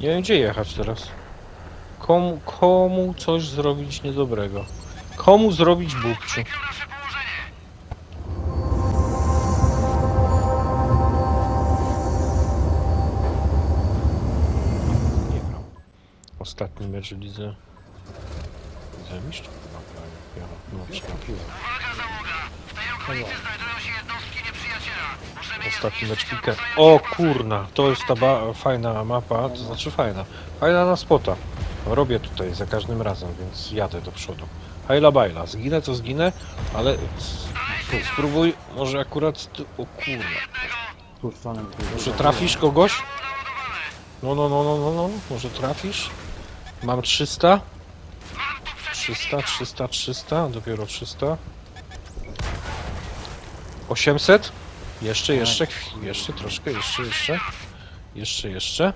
Nie wiem gdzie jechać teraz. Komu, komu coś zrobić niedobrego? Komu zrobić bubciu? Nie. Ostatni mecz widzę. Widzę mistrz? Chyba prawie. Ja, no, przegapiłem. Ostatni mecz piker. O kurna, to jest ta fajna mapa, to znaczy fajna. Fajna na spota. Robię tutaj za każdym razem, więc jadę do przodu. Hajla bajla, zginę to zginę, ale spróbuj, może akurat... O kurna. Może trafisz kogoś? No, no, no, no, no, no, może trafisz? Mam 300? 300, 300, 300, dopiero 300. 800? Jeszcze, jeszcze, chwi- jeszcze troszkę, jeszcze, jeszcze. Jeszcze, jeszcze.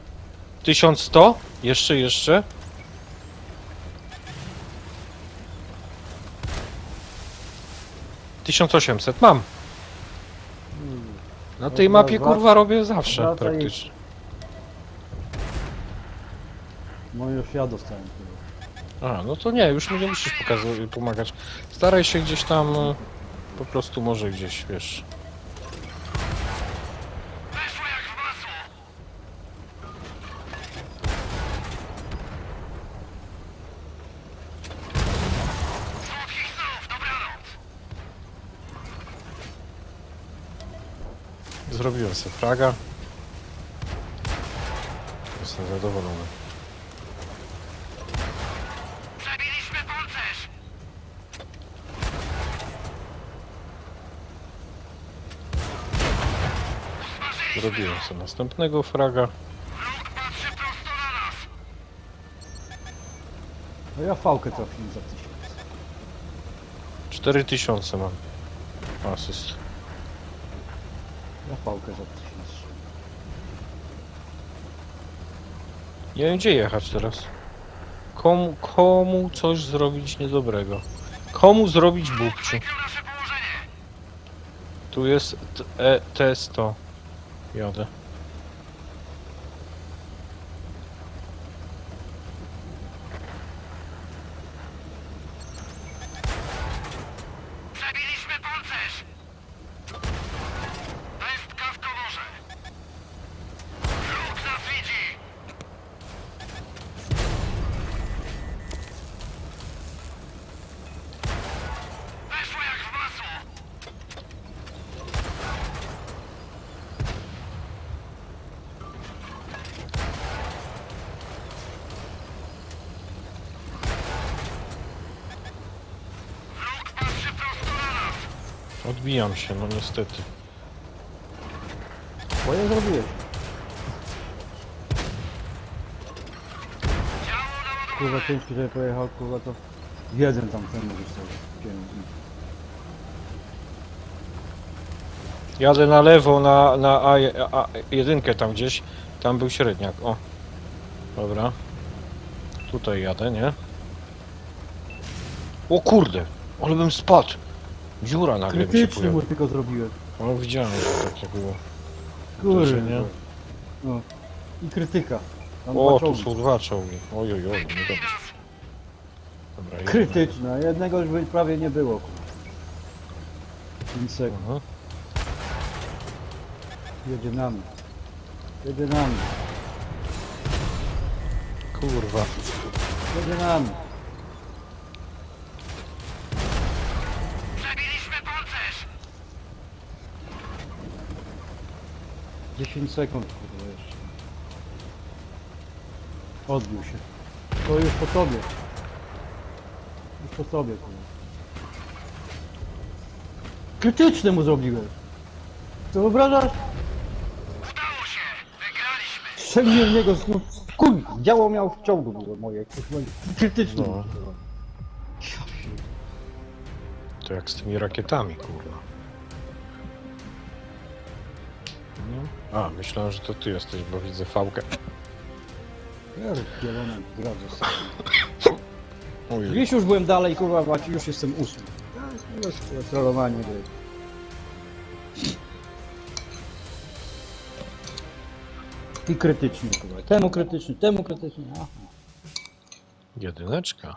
1100? Jeszcze, jeszcze. Tysiąc osiemset mam. Na tej Dobra, mapie wrac- kurwa robię zawsze wracaj. praktycznie. No już ja dostałem. kurwa. A, no to nie, już mi nie musisz pokazać, pomagać. Staraj się gdzieś tam, e, po prostu może gdzieś, wiesz. Zrobiłem sobie fraga. Jestem zadowolony. Zrobiłem sobie następnego fraga. No ja fałkę trafiłem za tysiąc. 4000 mam. Asyst. Ja fałkę za tysiąc. Nie wiem gdzie jechać teraz. Komu, komu coś zrobić niedobrego? Komu zrobić bubciu? Tu jest t- e, testo. Jadę. Przebiliśmy pancerz! Pestka w komorze! Wróg nas widzi! Weszło jak w masło! Wróg patrzy prosto na nas! Odbijam się, no niestety. Bo ja zrobiłeś. Kurwa ciężki, żeby pojechał, kurwa to... Jeden tam ten może sobie. wziąć. Jadę na lewo na, na A, A, jedynkę tam gdzieś. Tam był średniak. O. Dobra. Tutaj jadę, nie? O kurde! Ale bym spadł! Dziura nagle mi się Krytyczny mu pojawiła. tylko zrobiłem. No widziałem, że tak było. Uderzenie. No. I krytyka. Tam O, tu czołgi. są dwa czołgi. Oj, oj, oj, nie dobrze. Dobra, jeden. Krytyczna, jednego już by prawie nie było. 5 sekund. Mhm. Jedzie nami. Jedzie nami. Kurwa. Jedzie nami. 10 sekund kurwa jeszcze. Odbił się. To już po tobie. Już po tobie kurwa. Krytyczny mu zrobiłem. Co wyobrażasz? Udało się! Wygraliśmy! Strzeliłem w niego z... Kurwa, działo miał w ciągu było moje. kurwa. Krytyczny. No. To jak z tymi rakietami, kurwa. No. A, myślałem, że to ty jesteś, bo widzę fałkę. Ja zielony gra został. Oj, Gdzieś już byłem dalej, kurwa, macie, już jestem ósmy. To jest kurwa, trollowanie gry. I krytyczny, kurwa. Temu krytyczny, temu krytyczny. Aha. Jedyneczka.